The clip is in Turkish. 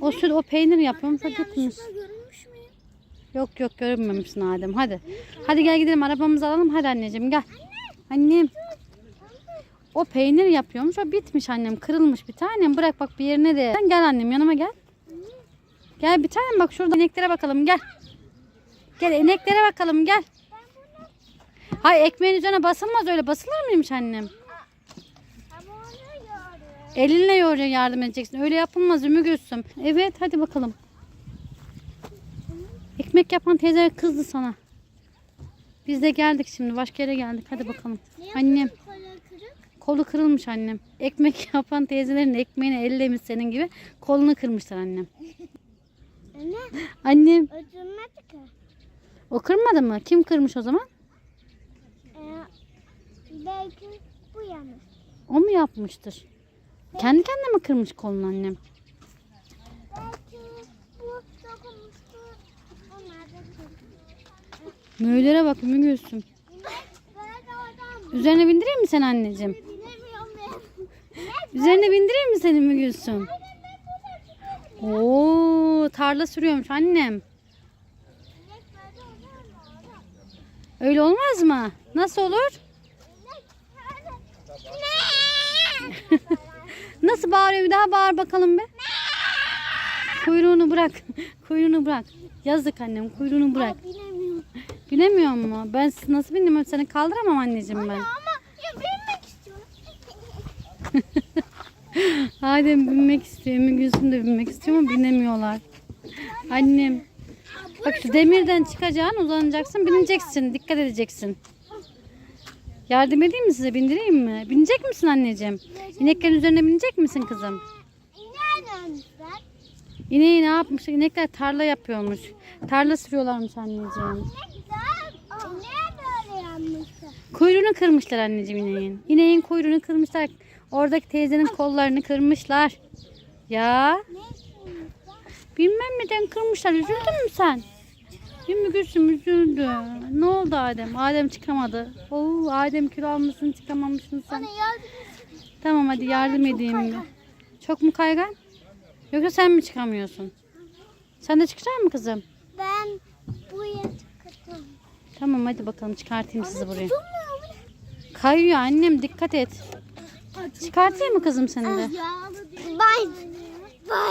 O süt o peynir yapıyorum. O gitmiş. Yok yok görünmemişsin Adem. Hadi. Hadi gel gidelim arabamızı alalım. Hadi anneciğim gel. Annem. O peynir yapıyormuş. O bitmiş annem. Kırılmış bir tanem. Bırak bak bir yerine de. Sen gel annem yanıma gel. Gel bir tanem bak şurada ineklere bakalım gel. Gel ineklere bakalım gel. Hay ekmeğin üzerine basılmaz öyle. Basılır mıymış annem? Elinle yardım edeceksin. Öyle yapılmaz Ümmü Gülsüm. Evet hadi bakalım. Ekmek yapan teyze kızdı sana. Biz de geldik şimdi. Başka yere geldik. Hadi bakalım. Annem. Kolu kırılmış annem. Ekmek yapan teyzelerin ekmeğini ellemiş senin gibi. Kolunu kırmışlar annem. Anne Annem. ki. O kırmadı mı? Kim kırmış o zaman? Ee, belki bu yanlış. O mu yapmıştır? Kendi kendine mi kırmış kolunu annem? Müğlere bak Ümmü Gülsüm. Ben de oradan Üzerine bindireyim mi sen anneciğim? Üzerine bindireyim mi seni Ümmü Gülsüm? Oo, tarla sürüyormuş annem. Öyle olmaz mı? Nasıl olur? Nasıl bağırıyor? Bir daha bağır bakalım be. Kuyruğunu bırak. Kuyruğunu bırak. Yazık annem. Kuyruğunu bırak. Bilemiyorum. Binemiyor mu? Ben nasıl bindim? Seni kaldıramam anneciğim ben. Ama ya bilmek istiyorum. Adem binmek istiyor. Ümmü Gülsüm de binmek istiyor ama binemiyorlar. Annem. Bak şu demirden çıkacaksın, uzanacaksın, bineceksin. Dikkat edeceksin. Yardım edeyim mi size? Bindireyim mi? Binecek misin anneciğim? İneklerin üzerine binecek misin kızım? İneği ne yapmış? İnekler tarla yapıyormuş. Tarla sürüyorlarmış anneciğim. Kuyruğunu kırmışlar anneciğim ineğin. İneğin kuyruğunu kırmışlar. Oradaki teyzenin kollarını kırmışlar. Ya bilmem neden kırmışlar. Üzüldün mü sen? Ümmü Gülsüm üzüldü. Ne oldu Adem? Adem çıkamadı. Oo, Adem kilo almışsın çıkamamışsın sen. Bana yardım Tamam hadi yardım edeyim bir. Çok mu kaygan? Yoksa sen mi çıkamıyorsun? Sen de çıkacak mısın kızım? Ben buraya çıkarttım. Tamam hadi bakalım çıkartayım sizi buraya. Kayıyor annem dikkat et. Çıkartayım mı kızım seni de? Değil. Ben